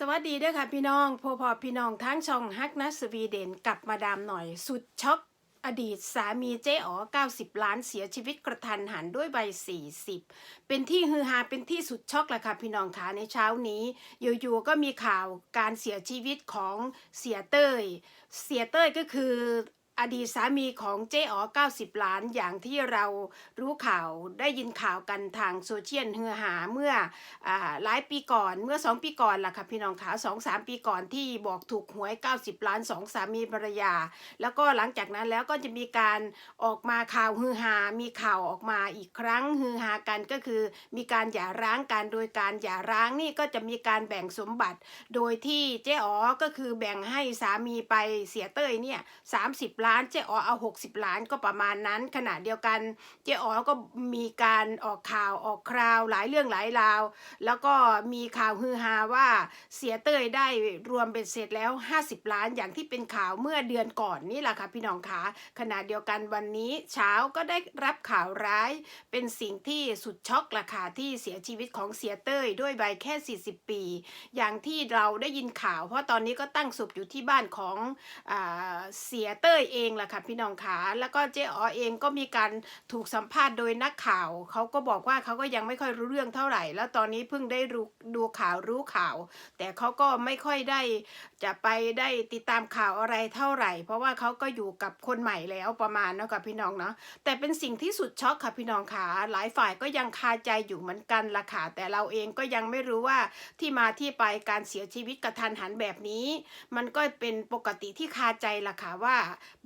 สวัสดีเด้วยค่ะพี่น้องพอพอพี่น้องทั้งช่องฮักนัสวีเดนกับมาดามหน่อย สุดช็อกอดีตสามีเจ๊อ๋อ 90 ล้านเสียชีวิตกระทันหันด้วยใบ 40 เป็นที่ฮือฮาเป็นที่สุดช็อกแหละค่ะพี่น้องคะในเช้านี้อยู่ๆก็มีข่าวการเสียชีวิตของเสียเต้ย เสียเต้ยก็คือ อดีตสามีของเจ๊อ๋อ90 ล้านอย่างที่เรารู้ข่าวได้ยินข่าวกันทางโซเชียลเฮือหาเมื่ออหลายปีก่อนเมื่อ 2 ปีก่อนล่ะค่ะพี่น้องคะสองสามปีก่อนที่บอกถูกหวย 90 ล้านสองสามีภรรยา แล้วก็หลังจากนั้นแล้วก็จะมีการออกมาข่าวฮือฮามีข่าวออกมาอีกครั้งฮือฮากันก็คือ มีการหย่าร้างกันโดยการหย่าร้างนี่ก็จะมีการแบ่งสมบัติ โดยที่เจ๊อ๋อก็คือแบ่งให้สามีไปเสียเต้ยเนี่ย30ล้านเจ๊อ๋อเอา60ล้านก็ประมาณนั้น ขณะเดียวกันเจ๊อ๋อก็มีการออกข่าวออกคราวหลายเรื่องหลายราว แล้วก็มีข่าวฮือฮาว่าเสียเต้ยได้รวมเป็นเสร็จแล้ว 50 ล้านอย่างที่เป็นข่าวเมื่อเดือนก่อนนี่แหละค่ะพี่น้องคะขณะเดียวกันวันนี้เช้าก็ได้รับข่าวร้าย เป็นสิ่งที่สุดช็อกล่ะค่ะที่เสียชีวิตของเสียเต้ยด้วยวัยแค่ 40 ปี อย่างที่เราได้ยินข่าว เพราะตอนนี้ก็ตั้งศพอยู่ที่บ้านของอเสียเต้ยเเองแหละค่ะพี่น้องคะแล้วก็เจ๊อ๋อเองก็มีการถูกสัมภาษณ์โดยนักข่าวเขาก็บอกว่าเขาก็ยังไม่ค่อยรู้เรื่องเท่าไหร่ แล้วตอนนี้เพิ่งได้รู้ดูข่าวรู้ข่าว แต่เขาก็ไม่ค่อยได้จะไปได้ติดตามข่าวอะไรเท่าไหร่ เพราะว่าเขาก็อยู่กับคนใหม่แล้วประมาณเนาะกับพี่น้องเนาะแต่เป็นสิ่งที่สุดช็อกค่ะพี่น้องค่ะหลายฝ่ายก็ยังคาใจอยู่เหมือนกันล่ะค่ะแต่เราเองก็ยังไม่รู้ว่าที่มาที่ไปการเสียชีวิตกระทันหันแบบนี้ มันก็เป็นปกติที่คาใจล่ะค่ะว่า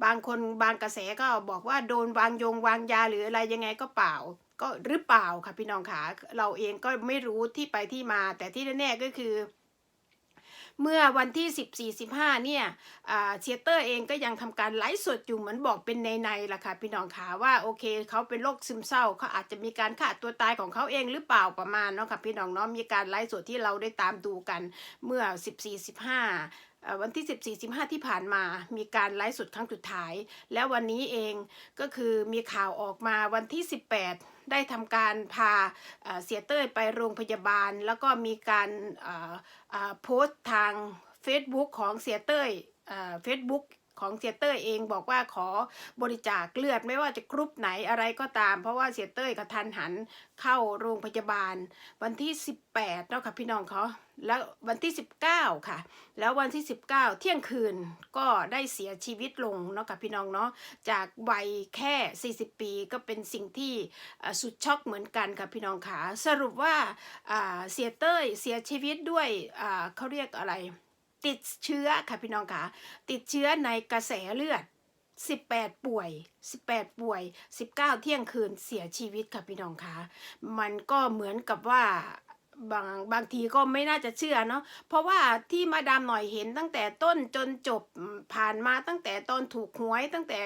บางคนบางกระแสก็บอกว่าโดนวางยงวางยาหรืออะไรยังไงก็เปล่า ก็หรือเปล่าค่ะพี่น้องค่ะเราเองก็ไม่รู้ที่ไปที่มา แต่ที่แน่ๆก็คือเมื่อวันที่ 14 15 เนี่ยเชียเตอร์เองก็ยังทำการไลฟ์สดอยู่เหมือนบอกเป็นในในๆล่ะค่ะพี่น้องค่ะว่าโอเคเขาเป็นโรคซึมเศร้าเขาอาจจะมีการฆ่าตัวตายของเขาเองหรือเปล่าประมาณเนาะค่ะพี่น้องเนาะมีการไลฟ์สดที่เราได้ตามดูกันเมื่อ 14 15 วันที่ 14 15 ที่ผ่านมามีการไลฟ์สดครั้งสุดท้าย แล้ววันนี้เองก็คือมีข่าวออกมาวันที่ 18 ได้ทำการพาเสียเต้ยไปโรงพยาบาล แล้วก็มีการโพสต์ทาง Facebook ของเสียเต้ยเฟซบุ๊ก ของเสียเต้ยเองบอกว่าขอบริจาคเลือดไม่ว่าจะกรุ๊ปไหนอะไรก็ตาม เพราะว่าเสียเต้ยกระทันหันเข้าโรงพยาบาล วันที่ 18เนาะค่ะพี่น้องเขาแล้ววันที่ 19 ค่ะ แล้ววันที่ 19 เที่ยงคืนก็ได้เสียชีวิตลงเนาะค่ะพี่น้องเนาะจากวัยแค่ 40 ปีก็เป็นสิ่งที่สุดช็อกเหมือนกันค่ะพี่น้องค่ะสรุปว่าเสียเต้ยเสียชีวิตด้วยเขาเรียกอะไร ติดเชื้อค่ะพี่น้องค่ะติดเชื้อในกระแสเลือด 18 ป่วย 18 ป่วย 19 เที่ยงคืนเสียชีวิตค่ะพี่น้องคะมันก็เหมือนกับว่า บางบางทีก็ไม่น่าจะเชื่อเนาะเพราะว่าที่มาดามหน่อยเห็นตั้งแต่ต้นจนจบผ่านมาตั้งแต่ตอนถูกหวย ตั้งแต่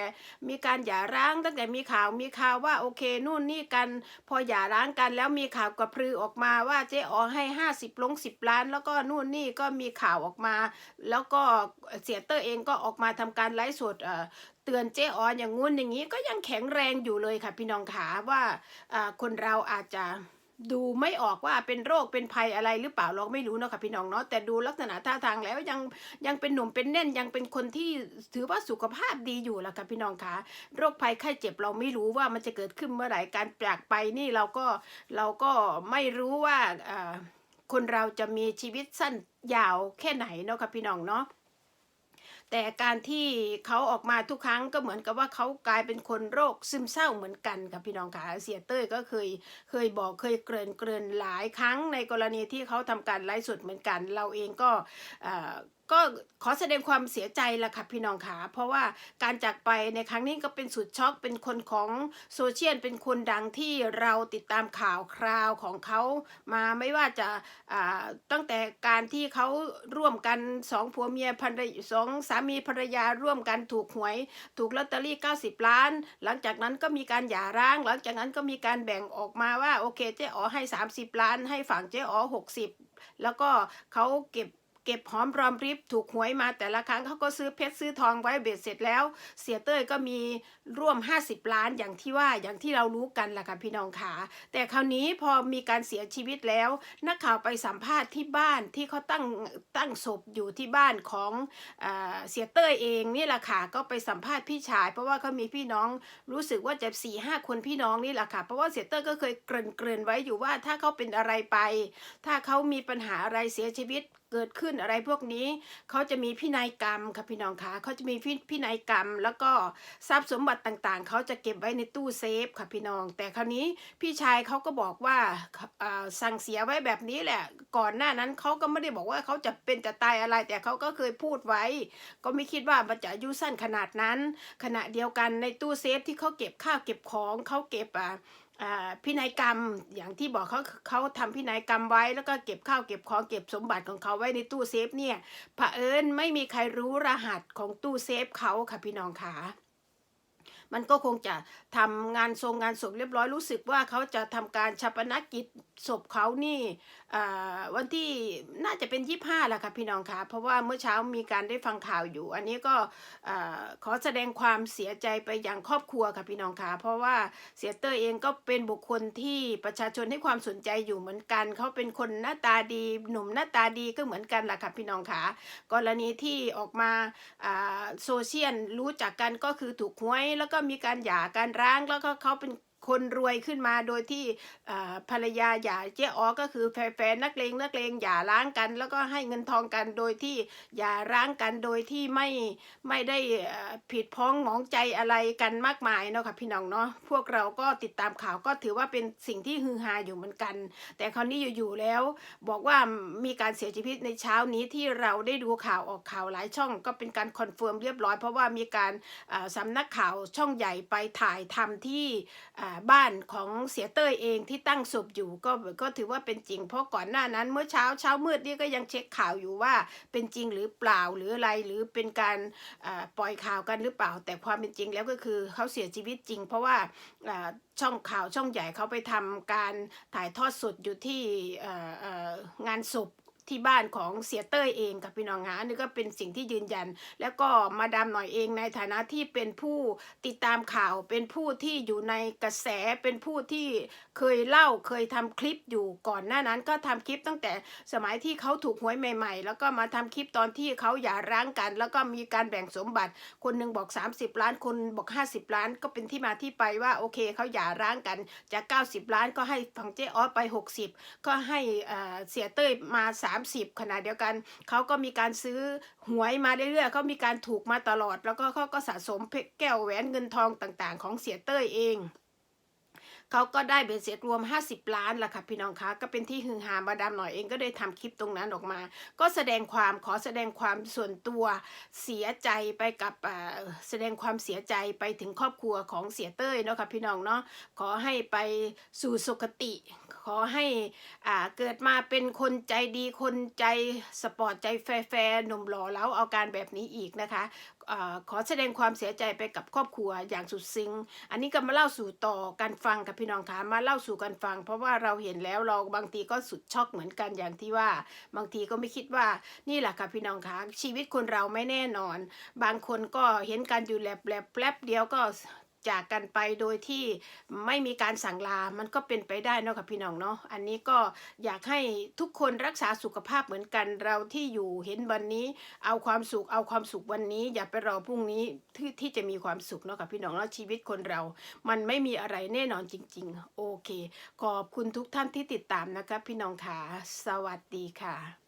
มีการหย่าร้าง ตั้งแต่มีข่าวมีข่าวว่าโอเคนู่นนี่กันพอหย่าร้างกัน แล้วมีข่าวกระพือออกมาว่าเจ๊อ๋อให้ 50ลง10 ล้าน แล้วก็นู่นนี่ก็มีข่าวออกมา แล้วก็เสียเตอร์เองก็ออกมาทำการไลฟ์สดเอ่อเตือนเจ๊ออนอย่างงู้นอย่างนี้ก็ยังแข็งแรงอยู่เลยค่ะพี่น้องขาว่าคนเราอาจจะ ดูไม่ออกว่าเป็นโรคเป็นภัยอะไรหรือเปล่าเราไม่รู้เนาะค่ะพี่น้องเนาะแต่ดูลักษณะท่าทางแล้วยังยังเป็นหนุ่มเป็นแน่นยังเป็นคนที่ถือว่าสุขภาพดีอยู่ละค่ะพี่น้องคะโรคภัยไข้เจ็บเราไม่รู้ว่ามันจะเกิดขึ้นเมื่อไหร่การจากไปนี่เราก็เราก็ไม่รู้ว่าอ่าคนเราจะมีชีวิตสั้นยาวแค่ไหนเนาะค่ะพี่น้องเนาะ แต่การที่เขาออกมาทุกครั้งก็เหมือนกับว่าเขากลายเป็นคนโรคซึมเศร้าเหมือนกันค่ะพี่น้องค่ะเสียเต้ยก็เคยเคยบอกเคยเกริ่นเกริ่นหลายครั้งในกรณีที่เขาทำการไลฟ์สดเหมือนกัน เราเองก็ ก็ขอแสดงความเสียใจละค่ะพี่น้องค่ะเพราะว่าการจากไปในครั้งนี้ก็เป็นสุดช็อกเป็นคนของโซเชียลเป็นคนดังที่เราติดตามข่าวคราวของเขามาไม่ว่าจะอ่าตั้งแต่การที่เขาร่วมกันสองผัวเมียภรรยสองสามีภรรยาร่วมกันถูกหวย ถูกลอตเตอรี่ 90 ล้าน หลังจากนั้นก็มีการหย่าร้าง หลังจากนั้นก็มีการแบ่งออกมาว่าโอเคเจ๊อ๋อให้ 30 ล้าน ให้ฝั่งเจ๊อ๋อ60 แล้วก็เขาเก็บ เก็บหอมรอมริบถูกหวยมาแต่ละครั้งเขาก็ซื้อเพชรซื้อทองไว้เบ็ดเสร็จแล้ว เสียเต้ยก็มีร่วม 50 ล้านอย่างที่ว่าอย่างที่เรารู้กันแหละค่ะพี่น้องขาแต่คราวนี้พอมีการเสียชีวิตแล้ว นักข่าวไปสัมภาษณ์ที่บ้านที่เขาตั้งตั้งศพอยู่ที่บ้านของอเสียเต้ยเองนี่แหละค่ะก็ไปสัมภาษณ์พี่ชาย เพราะว่าเขามีพี่น้องรู้สึกว่าจะสี่ห้าคนพี่น้องนี่แหละค่ะเพราะว่าเสียเต้ยก็เคยเกริ่นเกริ่นไว้อยู่ว่าถ้าเขาเป็นอะไรไป ถ้าเขามีปัญหาอะไรเสียชีวิตเกิดขึ้นอะไรพวกนี้เขาจะมีพินัยกรรมค่ะพี่น้องคะเขาจะมีพิพนัยกรรม แล้วก็ทรัพย์สมบัติต่างๆเขาจะเก็บไว้ในตู้เซฟค่ะพี่น้อง แต่คราวนี้พี่ชายเขาก็บอกว่าสั่งเสียไว้แบบนี้แหละ ก่อนหน้านั้นเขาก็ไม่ได้บอกว่าเขาจะเป็นจะตายอะไร แต่เขาก็เคยพูดไว้ ก็ไม่คิดว่ามันจะอายุสั้นขนาดนั้น ขณะเดียวกันในตู้เซฟที่เขาเก็บข้าวเก็บของเขาเก็บอ่าอ่า พินัยกรรมอย่างที่บอกเขาเขาทำพินัยกรรมไว้ แล้วก็เก็บข้าวเก็บของเก็บสมบัติของเขาไว้ในตู้เซฟเนี่ยเผอิญไม่มีใครรู้รหัสของตู้เซฟเขาค่ะพี่น้องขา มันก็คงจะทำงานทรงงานศพเรียบร้อยรู้สึกว่าเขาจะทำการชาปนกิจศพเขานี่อ่าวันที่น่าจะเป็นยี่ห้าแหละค่ะพี่น้องคะเพราะว่าเมื่อเช้ามีการได้ฟังข่าวอยู่ อันนี้ก็อ่าขอแสดงความเสียใจไปอย่างครอบครัวค่ะพี่น้องคะเพราะว่าเสียเตอร์เองก็เป็นบุคคลที่ประชาชนให้ความสนใจอยู่เหมือนกัน เขาเป็นคนหน้าตาดี หนุ่มหน้าตาดีก็เหมือนกันแหละค่ะพี่น้องคะกรณีที่ออกมาอ่าโซเชียลรู้จักกันก็คือถูกหวยแล้วก็็มีการหย่าการร้างแล้วก็เขาเป็น คนรวยขึ้นมาโดยที่ภรรยาหย่าเจ๊อ๋อก็คือแฟนๆนักเลงนักเลงหย่าร้างกัน แล้วก็ให้เงินทองกันโดยที่หย่าร้างกันโดยที่ไม่ไม่ได้ผิดพ้องหมองใจอะไรกันมากมายเนาะค่ะพี่น้องเนาะพวกเราก็ติดตามข่าวก็ถือว่าเป็นสิ่งที่ฮือฮาอยู่เหมือนกัน แต่คราวนี้อยู่ๆแล้ว บอกว่ามีการเสียชีวิตในเช้านี้ที่เราได้ดูข่าวออกข่าวหลายช่อง ก็เป็นการคอนเฟิร์มเรียบร้อย เพราะว่ามีการอ่าสำนักข่าวช่องใหญ่ไปถ่ายทำที่บ้านของเสียเต้ยเองที่ตั้งศพอยู่ก็ก็ถือว่าเป็นจริง เพราะก่อนหน้านั้น เมื่อเช้าเช้ามืดนี่ก็ยังเช็คข่าวอยู่ว่าเป็นจริงหรือเปล่าหรืออะไรหรือเป็นการปล่อยข่าวกันหรือเปล่า แต่ความเป็นจริงแล้วก็คือเขาเสียชีวิตจริง เพราะว่าช่องข่าวช่องใหญ่เขาไปทำการถ่ายทอดสดอยู่ที่งานศพ ที่บ้านของเสียเต้ยเองกับพี่น้องงานนี่ก็เป็นสิ่งที่ยืนยัน แล้วก็มาดามหน่อยเองในฐานะที่เป็นผู้ติดตามข่าว เป็นผู้ที่อยู่ในกระแสเป็นผู้ที่เคยเล่าเคยทำคลิปอยู่ก่อนหน้านั้น ก็ทำคลิปตั้งแต่สมัยที่เขาถูกหวยใหม่ ๆ แล้วก็มาทำคลิปตอนที่เขาหย่าร้างกัน แล้วก็มีการแบ่งสมบัติ คนหนึ่งบอก 30 ล้าน คนบอก 50 ล้าน ก็เป็นที่มาที่ไปว่าโอเคเขาหย่าร้างกันจาก 90 ล้านก็ให้ฝั่งเจ๊ออสไป 60 ก็ให้เสียเต้ยมา30 ขณะเดียวกัน เขาก็มีการซื้อหวยมาเรื่อยๆเขามีการถูกมาตลอด แล้วก็เขาก็สะสมแก้วแหวนเงินทองต่างๆ ของเสียเต้ยเอง เขาก็ได้เบ็ดเสร็จรวม 50 ล้านละค่ะพี่น้องคะก็เป็นที่ฮือฮามาดามหน่อยเองก็ได้ทำคลิปตรงนั้นออกมา ก็แสดงความขอแสดงความส่วนตัวเสียใจไปกับแสดงความเสียใจไปถึงครอบครัวของเสียเต้ยเนาะค่ะพี่น้องเนาะขอให้ไปสู่สุคติ ขอให้อ่าเกิดมาเป็นคนใจดีคนใจสปอร์ตใจแฟร์หนุ่มหล่อแล้วเอาการแบบนี้อีกนะคะ ขอแสดงความเสียใจไปกับครอบครัวอย่างสุดซึ้ง อันนี้ก็มาเล่าสู่ต่อกันฟังกับพี่น้องคะมาเล่าสู่กันฟัง เพราะว่าเราเห็นแล้วเราบางทีก็สุดช็อกเหมือนกันอย่างที่ว่า บางทีก็ไม่คิดว่านี่แหละค่ะพี่น้องคะชีวิตคนเราไม่แน่นอน บางคนก็เห็นการอยู่แลบแลบแป๊บเดียวก็ จากกันไปโดยที่ไม่มีการสั่งลา มันก็เป็นไปได้เนาะค่ะพี่น้องเนาะ อันนี้ก็อยากให้ทุกคนรักษาสุขภาพเหมือนกัน เราที่อยู่เห็นวันนี้ เอาความสุข เอาความสุขวันนี้ อย่าไปรอพรุ่งนี้ที่ที่จะมีความสุขเนาะค่ะพี่น้องแล้วชีวิตคนเรา มันไม่มีอะไรแน่นอนจริง ๆ โอเค ขอบคุณทุกท่านที่ติดตามนะคะพี่น้องค่ะ สวัสดีค่ะ